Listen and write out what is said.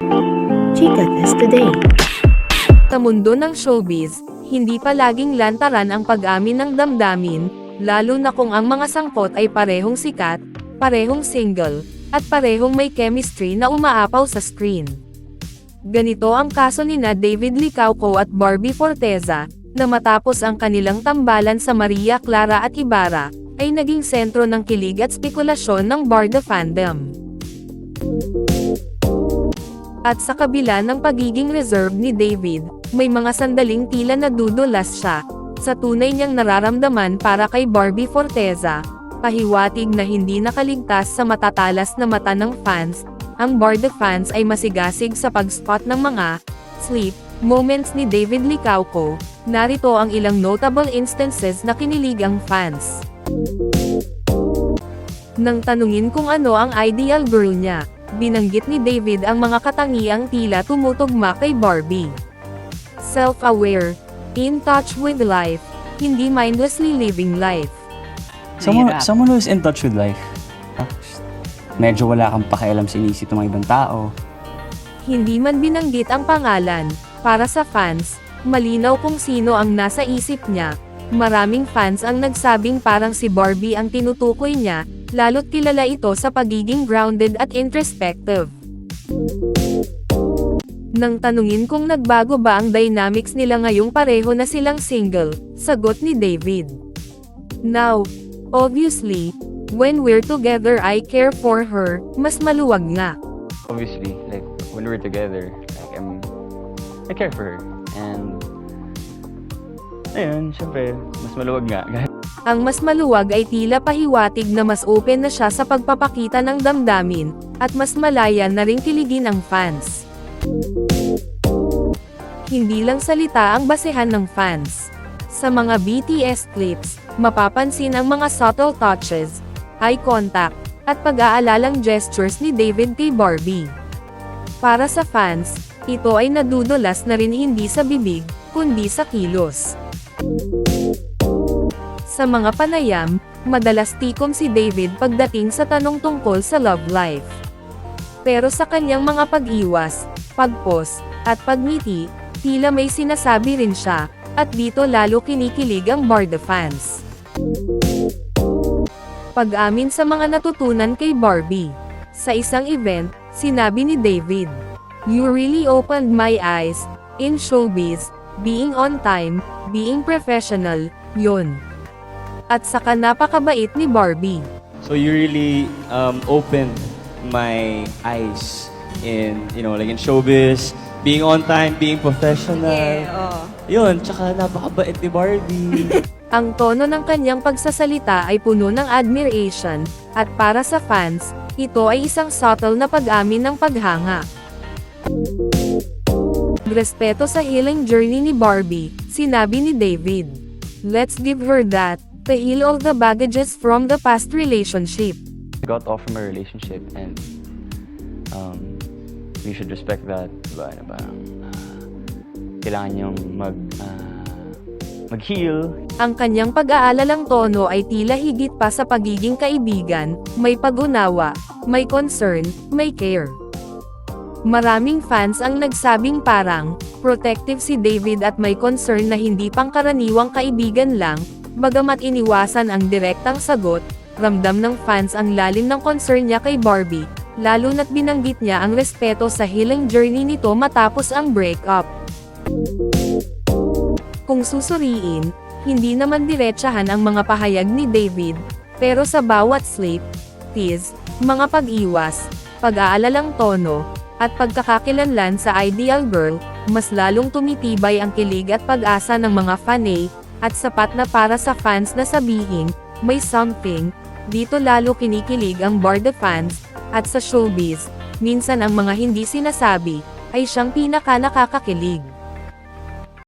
Chika Test Today. Sa mundo ng showbiz, hindi palaging lantaran ang pag-amin ng damdamin, lalo na kung ang mga sangkot ay parehong sikat, parehong single, at parehong may chemistry na umaapaw sa screen. Ganito ang kaso ni na David Licauco at Barbie Forteza, na matapos ang kanilang tambalan sa Maria Clara at Ibarra, ay naging sentro ng kilig at spekulasyon ng Barda fandom. At sa kabila ng pagiging reserved ni David, may mga sandaling tila nadudulas siya, sa tunay niyang nararamdaman para kay Barbie Forteza, pahiwatig na hindi nakaligtas sa matatalas na mata ng fans, ang Barda fans ay masigasig sa pag-spot ng mga sleep moments ni David Licauco, narito ang ilang notable instances na kinilig ang fans. Nang tanungin kung ano ang ideal girl niya, binanggit ni David ang mga katangiang tila tumutugma kay Barbie. Self-aware, in touch with life, hindi mindlessly living life. Someone, Mahirap. someone who's in touch with life. Ah, Medyo wala kang pakialam sa inisip ng mga ibang tao. Hindi man binanggit ang pangalan, para sa fans, malinaw kung sino ang nasa isip niya. Maraming fans ang nagsabing parang si Barbie ang tinutukoy niya, lalo't kilala ito sa pagiging grounded at introspective. Nang tanungin kung nagbago ba ang dynamics nila ngayong pareho na silang single, sagot ni David. Now, obviously, when we're together I care for her, mas maluwag nga. obviously, like when we're together, like I'm, I care for her. And, ayun, syempre, mas maluwag nga. Ang mas maluwag ay tila pahiwatig na mas open na siya sa pagpapakita ng damdamin, at mas malaya na ring kiligin ang fans. Hindi lang salita ang basehan ng fans. Sa mga BTS clips, mapapansin ang mga subtle touches, eye contact, at pag-aalalang gestures ni David kay Barbie. Para sa fans, ito ay nadudulas na rin hindi sa bibig, kundi sa kilos. Sa mga panayam, madalas tikom si David pagdating sa tanong tungkol sa love life. Pero sa kanyang mga pag-iwas, pag-post, at pagngiti, tila may sinasabi rin siya, at dito lalo kinikilig ang Barda fans. Pag-amin sa mga natutunan kay Barbie. Sa isang event, sinabi ni David, You really opened my eyes, in showbiz, being on time, being professional, yun. At saka napakabait ni Barbie. So you really um, opened my eyes in, you know, like in showbiz, being on time, being professional. Yun, tsaka napakabait ni Barbie. Ang tono ng kanyang pagsasalita ay puno ng admiration, at para sa fans, ito ay isang subtle na pag-amin ng paghanga. Respeto sa healing journey ni Barbie, sinabi ni David. Let's give her that, to heal all the baggages from the past relationship. I got off from a relationship and, um, we should respect that, diba, na parang, ah, kailangan niyong mag, ah, mag-heal, Ang kanyang pag-aalalang tono ay tila higit pa sa pagiging kaibigan, may pag-unawa, may concern, may care. Maraming fans ang nagsabing parang, protective si David at may concern na hindi pangkaraniwang kaibigan lang, bagamat iniwasan ang direktang sagot, ramdam ng fans ang lalim ng concern niya kay Barbie, lalo na't binanggit niya ang respeto sa healing journey nito matapos ang breakup. Kung susuriin, hindi naman diretsahan ang mga pahayag ni David, pero sa bawat slip, tease, mga pag-iwas, pag-aalalang tono, at pagkakakilanlan sa ideal girl, mas lalong tumitibay ang kilig at pag-asa ng mga fanay, at sapat na para sa fans na sabihin, may something, dito lalo kinikilig ang Barda fans, at sa showbiz, minsan ang mga hindi sinasabi, ay siyang pinaka nakakakilig.